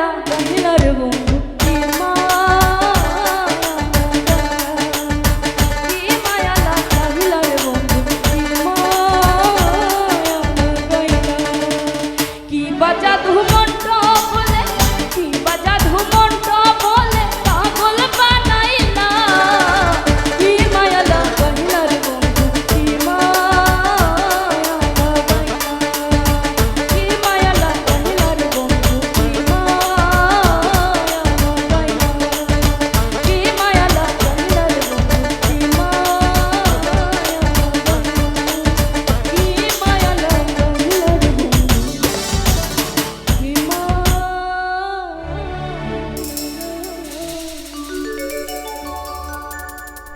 달라 정신 어려고